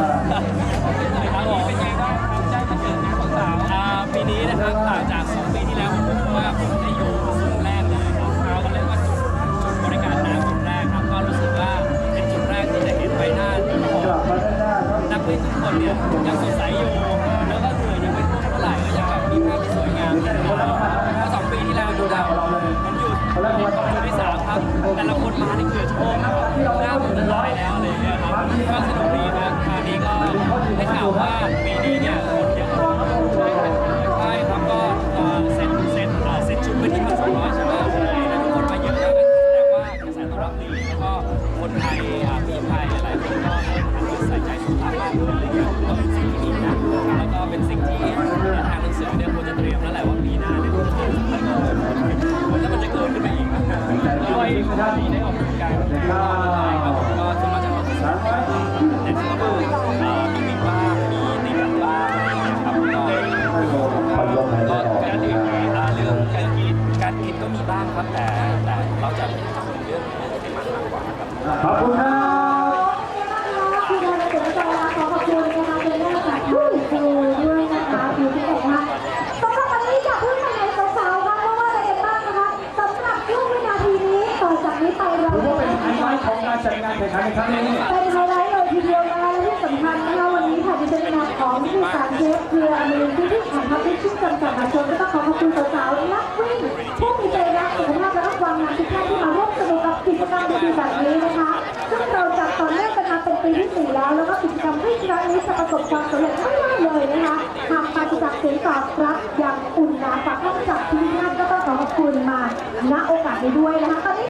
ครับผมเป็นไงบ้างครับได้มาเกิดงานของสาวอ่าปีนี้นะครับต่างจาก2ปีที่แล้วผมพราะว่าผมได้อยู่จุดแรกเลยครับเราก็เรียกว่าจุดจุดบริการน้ำจุดแรกครับก็รู้สึกว่าเป็นจุดแรกที่จะเห็นใบหน้าของนักวิ่งทุกคนเนี่ยยังสดใสอยู่แล้วก็เหนื่อยยังไม่ท่วมเท่าไหร่ก็ยังแบบมีภาพที่สวยงามอยู่เพราะสองปีที่แล้วดูเราผมอยู่ที่สองที่สามครับแต่ละคนมาที่เกือบโชว์ครับหน้าผมจะลอยแล้วอะไรอย่างเงี้ยครับก็สนุกดี ได้ข่าวว่าปีนี้เนี่ยคนเยอะใช่ครับใช่ครับก็เอ่อเซ็ตเซ็ตเซ็ตชุดไปที่พันสองร้อยใช่ไหมแล้วทุกคนมาเยอะแล้วก็แสดงว่ากระแสตอบรับดีแล้วก็คนไทยอ่าพี่ไทยหลายๆคนก็ให้ความใส่ใจสุขภาพมากขึ้นอะไรเงี้ยก็เป็นสิ่งที่ดีนะแล้วก็เป็นสิ่งที่ทางหนังสือเนี่ยควรจะเตรียมแล้วแหละว่าปีหน้าเนี่ยควรจะเตรียมแล้วก็แล้วมันจะเกิดขึ้นไปอีกนะแล้วไอ้คนที่ได้ออกกำลังกาย ครับแต่แต่เราจะเน้นเรื่องเรื่องที่มันมากกว่าครับขอบคุณครับคือเราจะถึงตอนขอขอบคุณนะคะเป็นเรื่องจากผู้ครูด้วยนะคะคือที่บอกว่าสำหรับวันนี้จะพูดในสาวๆว่าเพราะว่าอะไรกันบ้างนะคะสำหรับช่วงวินาทีนี้ต่อจากนี้ไปเราถือว่าเป็นไฮไลท์ของการจัดงานแข่งขันในครั้งนี้เป็นไฮไลท์เลยทีเดียวนะคะและที่สำคัญนะคะวันนี้ค่ะดิฉันนำของที่สามเชฟเครืออเมริกันที่แข่งขันที่ชื่นชมจากมหาชนก็ต้องขอ แบบนี้นะคะ ซึ่งเราจัดต่อเนื่องกันมาเป็นปีที่สี่แล้ว แล้วก็กิจกรรมที่ครั้งนี้จะประสบความสำเร็จไม่ได้เลยนะคะหากปราจากเสียงตอบรับอย่างอุ่นหนาฝากท่านจากที่นั่นก็ต้องขอขอบคุณมาณโอกาสนี้ด้วยนะคะตอนนี้